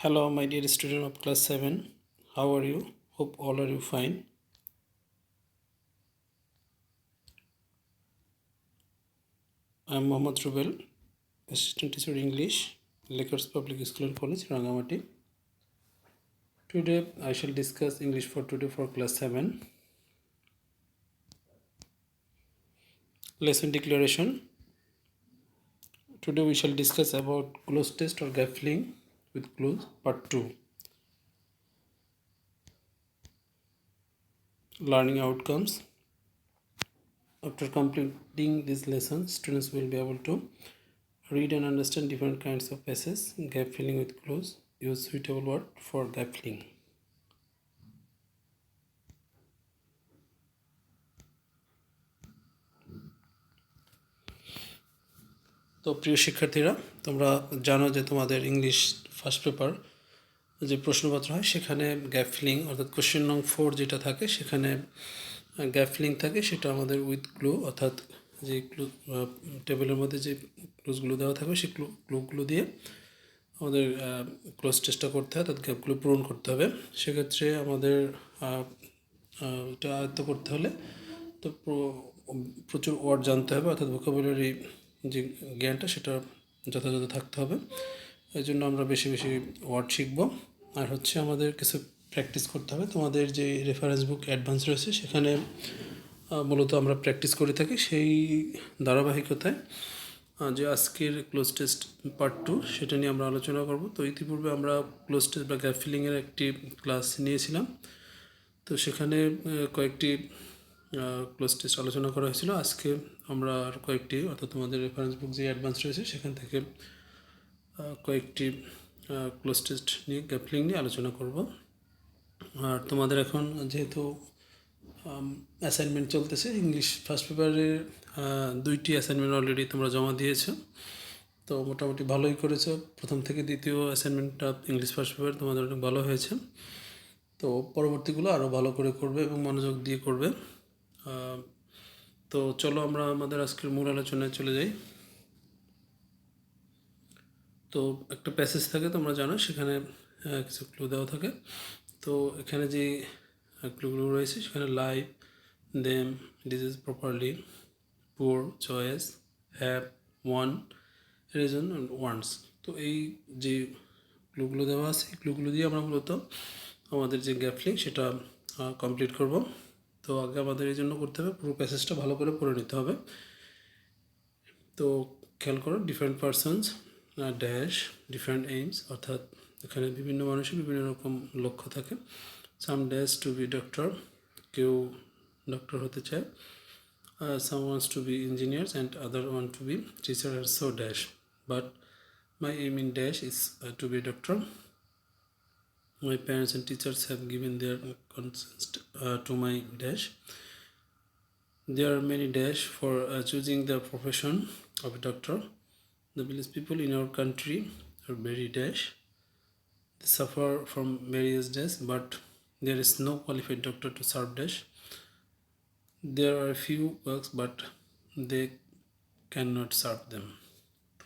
Hello, my dear student of class 7. How are you? Hope all are you fine. I am Mohammad Rubel, Assistant Teacher English, Lakers Public School and College, Rangamati. Today I shall discuss English for today for class 7. Lesson declaration. Today we shall discuss about close test or gap filling with clues part 2. Learning outcomes. After completing this lesson, students will be able to read and understand different kinds of passages, gap filling with clues, use suitable word for gap filling. তো প্রিয় শিক্ষার্থীরা তোমরা জানো যে তোমাদের English first paper যে প্রশ্নপত্র হয়, সেখানে গ্যাপ ফিলিং অর্থাৎ কোশ্চেন নং ফোর যেটা থাকে, সেখানে গ্যাপ ফিলিং থাকে, সেটা আমাদের উইথ ক্লু অর্থাৎ যে ক্লু টেবিলের মধ্যে যে ক্লুজগুলো দেওয়া থাকবে, সেই ক্লু ক্লুগুলো দিয়ে আমাদের ক্লোজ চেষ্টা করতে হয়, অর্থাৎ গ্যাপগুলো পূরণ করতে হবে। সেক্ষেত্রে আমাদের এটা আয়ত্ত করতে হলে তো প্রচুর ওয়ার্ড জানতে হবে, অর্থাৎ ভোকাবুলারি যে জ্ঞানটা, সেটা যথাযথ থাকতে হবে। এই জন্য আমরা বেশি বেশি ওয়ার্ড শিখব। আর হচ্ছে আমাদের কিছু প্র্যাকটিস করতে হবে। তোমাদের যে রেফারেন্স বুক অ্যাডভান্স রয়েছে, সেখানে মূলত আমরা প্র্যাকটিস করে থাকি সেই ধারাবাহিকতায়। যে আজকের ক্লোজ টেস্ট পার্ট টু সেটা নিয়ে আমরা আলোচনা করব। তো ইতিপূর্বে আমরা ক্লোজ টেস্ট বা গ্যাপ ফিলিংয়ের একটি ক্লাস নিয়েছিলাম। তো সেখানে কয়েকটি ক্লোজ টেস্ট আলোচনা করা হয়েছিল। আজকে আমরা আর কয়েকটি, অর্থাৎ তোমাদের রেফারেন্স বুক যে অ্যাডভান্স রয়েছে, সেখান থেকে কয়েকটি ক্লোজ টেস্ট নিয়ে গ্যাপলিং নিয়ে আলোচনা করব। আর তোমাদের এখন যেহেতু অ্যাসাইনমেন্ট চলতেছে ইংলিশ ফার্স্ট পেপারে দুইটি অ্যাসাইনমেন্ট অলরেডি তোমরা জমা দিয়েছ। তো মোটামুটি ভালোই করেছ। প্রথম থেকে দ্বিতীয় অ্যাসাইনমেন্টটা ইংলিশ ফার্স্ট পেপার তোমাদের অনেক ভালো হয়েছে। তো পরবর্তীগুলো আরও ভালো করে করবে এবং মনোযোগ দিয়ে করবে। তো চলো আমরা আমাদের আজকের মূল আলোচনায় চলে যাই। তো একটা প্যাসেজ থাকে, তোমরা জানো, সেখানে কিছু ক্লু দেওয়া থাকে। তো এখানে যে ক্লুগুলো রয়েছে, সেখানে live them disease properly poor choice have one reason wants তো এই যে ক্লুগুলো দেওয়া আছে, এই ক্লুগুলো দিয়ে আমরা মূলত আমাদের যে গ্যাপলিং সেটা কমপ্লিট করব। তো আগে আমাদের এই জন্য করতে হবে, পুরো প্যাসেজটা ভালো করে পড়ে নিতে হবে। তো খেয়াল করো different persons dash different aims অর্থাৎ এখানে বিভিন্ন মানুষের বিভিন্ন রকম লক্ষ্য থাকে। Some dash to be doctor কেউ ডক্টর হতে চায়। Some wants to be engineers and other one to be teacher R so dash but my aim in dash is to be doctor my parents and teachers have given their consent uh, to my dash there are many dash for uh, choosing the profession of doctor the village people in our country are very dash they suffer from various dash but there is no qualified doctor to serve dash there are a few works but they cannot serve them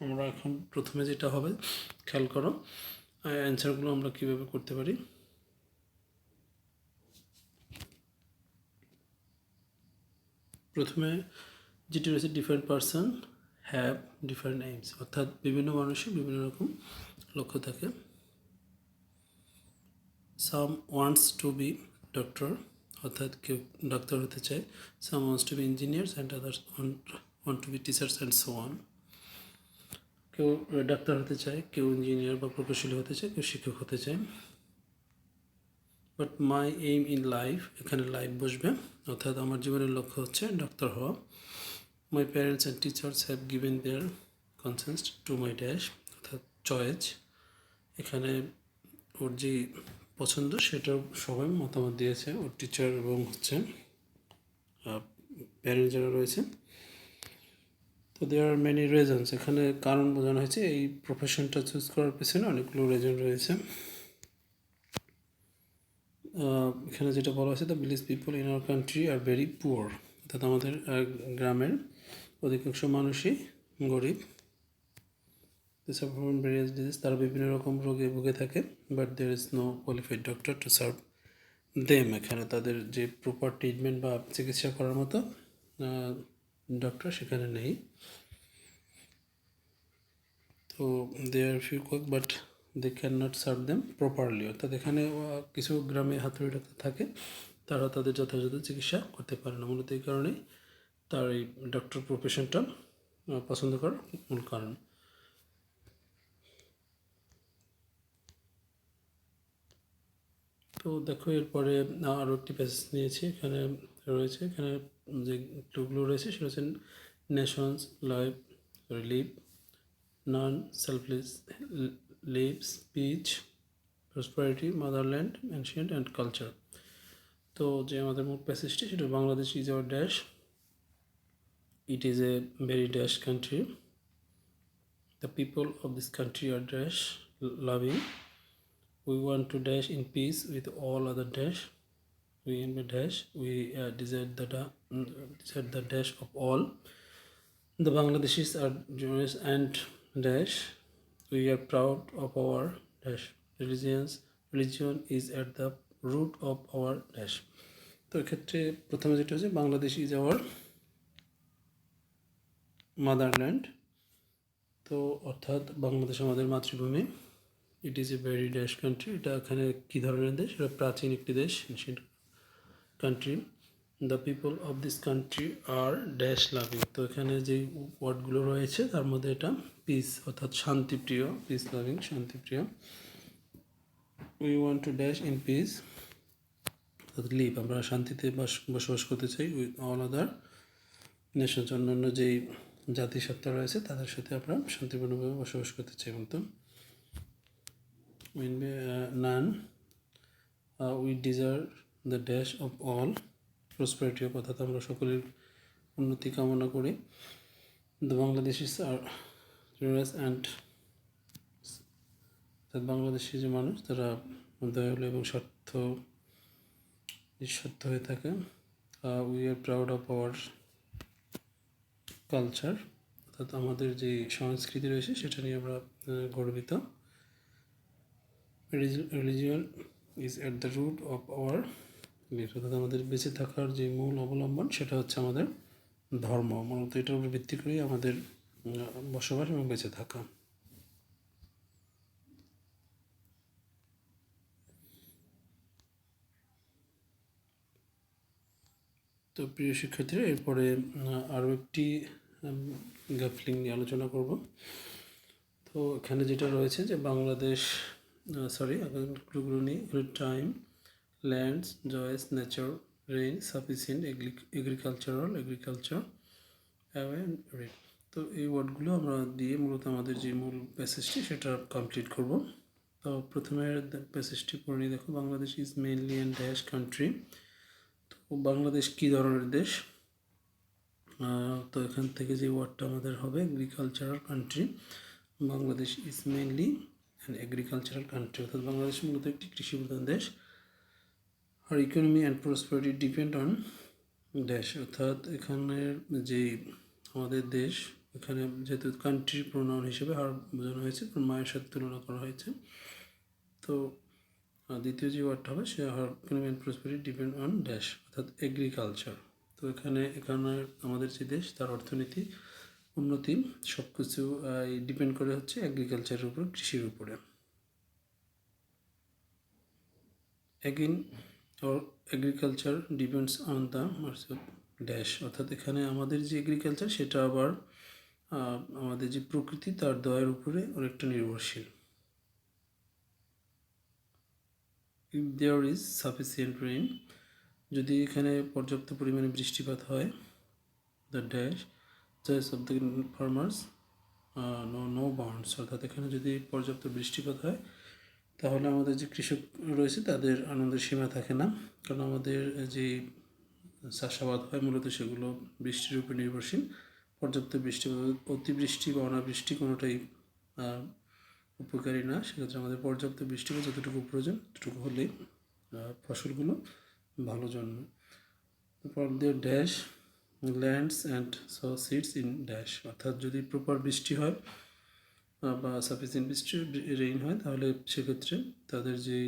আমরা এখন প্রথমে যেটা হবে খেয়াল করো অ্যান্সারগুলো আমরা কীভাবে করতে পারি প্রথমে যেটি রয়েছে different person have different aims অর্থাৎ বিভিন্ন মানুষের বিভিন্ন রকম লক্ষ্য থাকে। Some wants to be doctor অর্থাৎ কেউ ডাক্তার হতে চায়। Some wants to be engineers and others want to be teachers and so one কেউ ডাক্তার হতে চায়, কেউ ইঞ্জিনিয়ার বা প্রকৌশলী হতে চায়, কেউ শিক্ষক হতে চায়। But my aim in life এখানে লাইফ বসবে। অর্থাৎ আমার জীবনের লক্ষ্য হচ্ছে ডাক্তার হওয়া। My parents and teachers have given their consent to my dash অর্থাৎ চয়েস এখানে ওর যে পছন্দ সেটা সবাই মতামত দিয়েছে। ওর টিচার এবং হচ্ছে প্যারেন্ট যারা রয়েছে, তো দেয়ার আর মেনি রিজনস এখানে কারণ বোঝানো হয়েছে, এই প্রফেশনটা চুজ করার পেছনে অনেকগুলো রিজন রয়েছে। এখানে যেটা বলা হয়েছে the village people in our country are very poor অর্থাৎ আমাদের গ্রামের অধিকাংশ মানুষই গরিব। সাফার ভেরিয়াস ডিজিজ তারা বিভিন্ন রকম রোগে ভুগে থাকে but there is no qualified doctor to serve them এখানে তাদের যে প্রপার ট্রিটমেন্ট বা চিকিৎসা করার মতো ডক্টর সেখানে নেই। তো they are few quacks but they can not serve them properly অর্থাৎ এখানে কিছু গ্রামে হাতুড়ি ডাক্তার থাকে, তারা তাদের যথাযথ চিকিৎসা করতে পারে না। মূলত এই কারণেই তার এই ডক্টর প্রফেশনটা পছন্দ করার মূল কারণ। তো দেখো, এরপরে আরও একটি প্যাসেজ নিয়েছি, এখানে রয়েছে, এখানে যে ক্লুগুলো রয়েছে, সেটা হচ্ছে nations life live non selfless live speech prosperity motherland ancient and culture তো যে আমাদের মূল প্যাসেজটি সেটা Bangladesh is our dash it is a very dash country. The people of this country are dash loving. we want to dash in peace with all other dash we in the dash we uh, desire the da- mm, desire the dash of all the bangladeshis are generous and dash we are proud of our dash religions religion is at the root of our dash তো এক্ষেত্রে প্রথমে যেটা হচ্ছে Bangladesh is our motherland তো অর্থাৎ বাংলাদেশ আমাদের মাতৃভূমি। It is a very dash country এটা এখানে কী ধরনের দেশ? এটা প্রাচীন একটি দেশ ancient country the people of this country are dash loving তো এখানে যে ওয়ার্ডগুলো রয়েছে, তার মধ্যে এটা পিস অর্থাৎ শান্তিপ্রিয় পিস লাভিং শান্তিপ্রিয়। We want to dash in peace অর্থাৎ লিভ আমরা শান্তিতে বাস বসবাস করতে চাই উইথ অল আদার নেশনস অন্যান্য যেই জাতিসত্তা রয়েছে তাদের সাথে আমরা শান্তিপূর্ণভাবে বসবাস করতে চাই বলতো। uh, none uh, we desire the dash of all prosperity অর্থাৎ আমরা সকলের উন্নতি কামনা করি। The Bangladeshis are and and Bangladeshi যে মানুষ তারা দয়ালু এবং স্বার্থ নিঃস্বার্থ হয়ে থাকে। We are proud of our culture অর্থাৎ আমাদের যে সংস্কৃতি রয়েছে, সেটা নিয়ে আমরা গর্বিত। Religion is at the root of our belief অর্থাৎ আমাদের বেঁচে থাকার যে মূল অবলম্বন, সেটা হচ্ছে আমাদের ধর্ম। মূলত এটার উপর ভিত্তি করেই আমাদের বসবাস এবং বেঁচে থাকা। তো প্রিয় শিক্ষার্থীরা, এরপরে আরও একটি গ্যাফলিং নিয়ে আলোচনা করব। তো এখানে যেটা রয়েছে যে বাংলাদেশ সরি ক্লুগুলো নিয়ে time, lands, joys, nature, rain, sufficient agricultural, agriculture red. তো এই ওয়ার্ডগুলো আমরা দিয়ে মূলত আমাদের যে মূল প্যাসেজটি সেটা কমপ্লিট করব। তো প্রথমে প্যাসেজটি পড়ে দেখো, Bangladesh is mainly and dash country. তো বাংলাদেশ কী ধরনের দেশ? তো এখান থেকে যে ওয়ার্ডটা আমাদের হবে agricultural country Bangladesh is mainly an agricultural country অর্থাৎ বাংলাদেশ মূলত একটি কৃষি প্রধান দেশ। Our economy and prosperity depend on দেশ, অর্থাৎ এখানের যে আমাদের দেশ, এখানে যেহেতু কান্ট্রি প্রোনাউন হিসেবে হার বোঝানো হয়েছে মায়ের সাথে তুলনা করা হয়েছে। তো দ্বিতীয় যে ওয়ার্ডটা হবে, সে economy and prosperity depend on dash অর্থাৎ এগ্রিকালচার তো এখানে এখানে আমাদের যে দেশ, তার অর্থনীতি, উন্নতি সব কিছু ডিপেন্ড করে হচ্ছে এগ্রিকালচারের উপর, কৃষির উপরে। Again or agriculture depends on the dash অর্থাৎ এখানে আমাদের যে এগ্রিকালচার সেটা আবার আমাদের যে প্রকৃতি, তার দয়ের উপরে অনেকটা নির্ভরশীল। If there is sufficient rain যদি এখানে পর্যাপ্ত পরিমাণে বৃষ্টিপাত হয় the dash choice of the farmers no no bounds অর্থাৎ এখানে যদি পর্যাপ্ত বৃষ্টিপাত হয়, তাহলে আমাদের যে কৃষক রয়েছে, তাদের আনন্দের সীমা থাকে না। কারণ আমাদের যে চাষাবাদ হয়, মূলত সেগুলো বৃষ্টির উপর নির্ভরশীল। পর্যাপ্ত বৃষ্টি অতিবৃষ্টি বা অনাবৃষ্টি কোনোটাই উপকারী না সেক্ষেত্রে আমাদের পর্যাপ্ত বৃষ্টি বা যতটুকু প্রয়োজন ততটুকু আহ, ফসলগুলো ভালো জন্মে। দিয়ে dash lands and sow seeds in dash অর্থাৎ যদি প্রপার বৃষ্টি হয় বা সাফিসিয়েন্ট বৃষ্টি রেইন হয় তাহলে সেক্ষেত্রে তাদের যে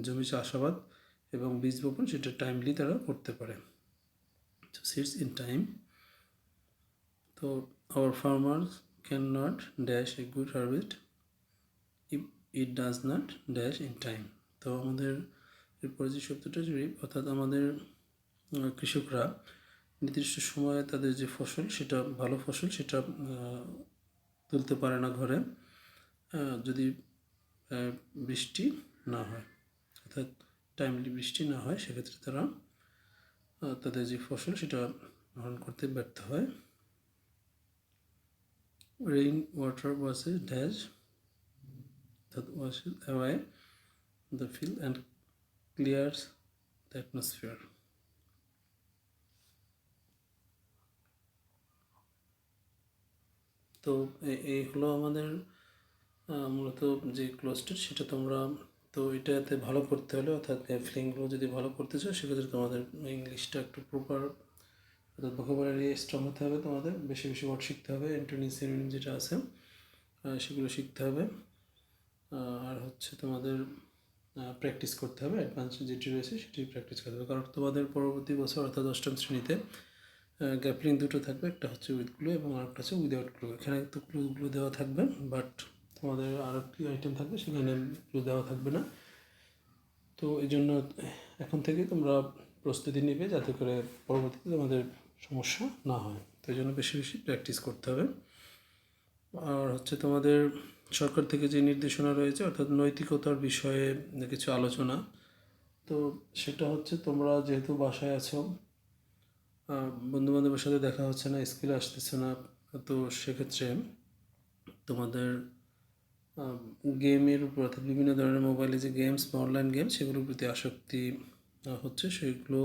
জমি চাষাবাদ এবং বীজ বপন সেটা টাইমলি তারা করতে পারে। সিডস ইন টাইম তো our farmers can not dash a good harvest it does not dash in time তো আমাদের এরপরে যে শব্দটা জুড়ি অর্থাৎ আমাদের কৃষকরা নির্দিষ্ট সময়ে তাদের যে ফসল, সেটা ভালো ফসল, সেটা তুলতে পারে না ঘরে যদি বৃষ্টি না হয়, অর্থাৎ টাইমলি বৃষ্টি না হয়, সেক্ষেত্রে তারা তাদের যে ফসল, সেটা গ্রহণ করতে ব্যর্থ হয়। Rain water washes dash that washes away the field and clears the atmosphere. তো এই হলো আমাদের মূলত যে ক্লোজটা সেটা তোমরা, তো এটাতে ভালো করতে হলে, অর্থাৎ ফিলিংগুলো যদি ভালো করতে চাও, সেক্ষেত্রে তোমাদের ইংলিশটা একটু প্রপার অর্থাৎ ভোকাবুলারি স্ট্রং হতে হবে তোমাদের, বেশি বেশি ওয়ার্ড শিখতে হবে অ্যান্টোনি যেটা আছে সেগুলো শিখতে হবে আর হচ্ছে তোমাদের প্র্যাকটিস করতে হবে অ্যাডভান্স যেটি রয়েছে সেটি প্র্যাকটিস করতে হবে। কারণ তোমাদের পরবর্তী বছর অর্থাৎ অষ্টম শ্রেণীতে গ্যাপলিং দুটো থাকবে, একটা হচ্ছে উইথ গ্লু এবং আরেকটা হচ্ছে উইদাউট গ্লু এখানে তো গ্লুগুলো দেওয়া থাকবে বাট তোমাদের আর একটি আইটেম থাকবে, সেখানে গ্লু দেওয়া থাকবে না। তো এই জন্য এখন থেকে তোমরা প্রস্তুতি নেবে যাতে করে পরবর্তীতে তোমাদের সমস্যা না হয়। তো এই জন্য বেশি বেশি প্র্যাকটিস করতে হবে। আর হচ্ছে তোমাদের সরকার থেকে যে নির্দেশনা রয়েছে, অর্থাৎ নৈতিকতার বিষয়ে কিছু আলোচনা। তো সেটা হচ্ছে তোমরা যেহেতু বাসায় আছো বন্ধুবান্ধবের সাথে দেখা হচ্ছে না, স্কুলে আসতেছে না, তো সেক্ষেত্রে তোমাদের গেমের উপর, অর্থাৎ বিভিন্ন ধরনের মোবাইলে যে গেমস বা অনলাইন গেম সেগুলোর প্রতি আসক্তি হচ্ছে সেগুলো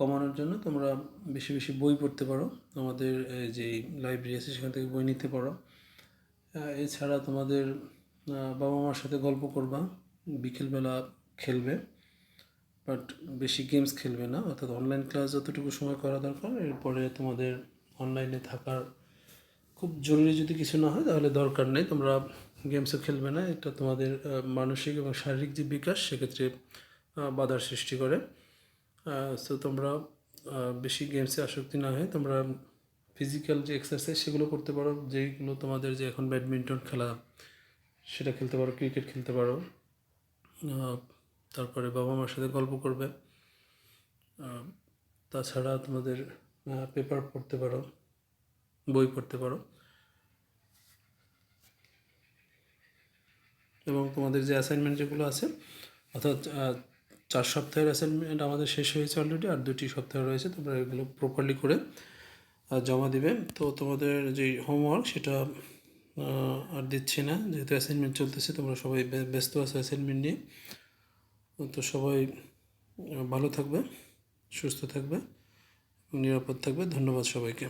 কমানোর জন্য তোমরা বেশি বেশি বই পড়তে পারো। আমাদের, এই যে লাইব্রেরি আছে, সেখান থেকে বই নিতে পারো। এছাড়া তোমাদের বাবা মার সাথে গল্প করবা, বিকেলবেলা খেলবে বাট বেশি গেমস খেলবে না, অর্থাৎ অনলাইন ক্লাস যতটুকু সময় করা দরকার, এরপরে তোমাদের অনলাইনে থাকার খুব জরুরি যদি কিছু না হয়, তাহলে দরকার নেই, তোমরা গেমসও খেলবে না, এটা তোমাদের মানসিক এবং শারীরিক যে বিকাশ, সেক্ষেত্রে বাধার সৃষ্টি করে। সো তোমরা বেশি গেমসে আসক্তি না হয়ে তোমরা ফিজিক্যাল যে এক্সারসাইজ সেগুলো করতে পারো, যেগুলো তোমাদের যে এখন ব্যাডমিন্টন খেলা, সেটা খেলতে পারো ক্রিকেট খেলতে পারো তারপরে বাবা মার সাথে গল্প করবে তাছাড়া তোমাদের পেপার পড়তে পারো, বই পড়তে পারো। এবং তোমাদের যে অ্যাসাইনমেন্ট যেগুলো আছে, অর্থাৎ চার সপ্তাহের অ্যাসাইনমেন্ট আমাদের শেষ হয়েছে অলরেডি আর দুটি সপ্তাহ রয়েছে, তোমরা এগুলো প্রপারলি করে জমা দিবে। তো তোমাদের যে হোমওয়ার্ক সেটা আর দিচ্ছি না। যেহেতু অ্যাসাইনমেন্ট চলতেছে, তোমরা সবাই ব্যস্ত আছো অ্যাসাইনমেন্ট নিয়ে। তো সবাই ভালো থাকবে, সুস্থ থাকবে নিরাপদ থাকবে। ধন্যবাদ সবাইকে।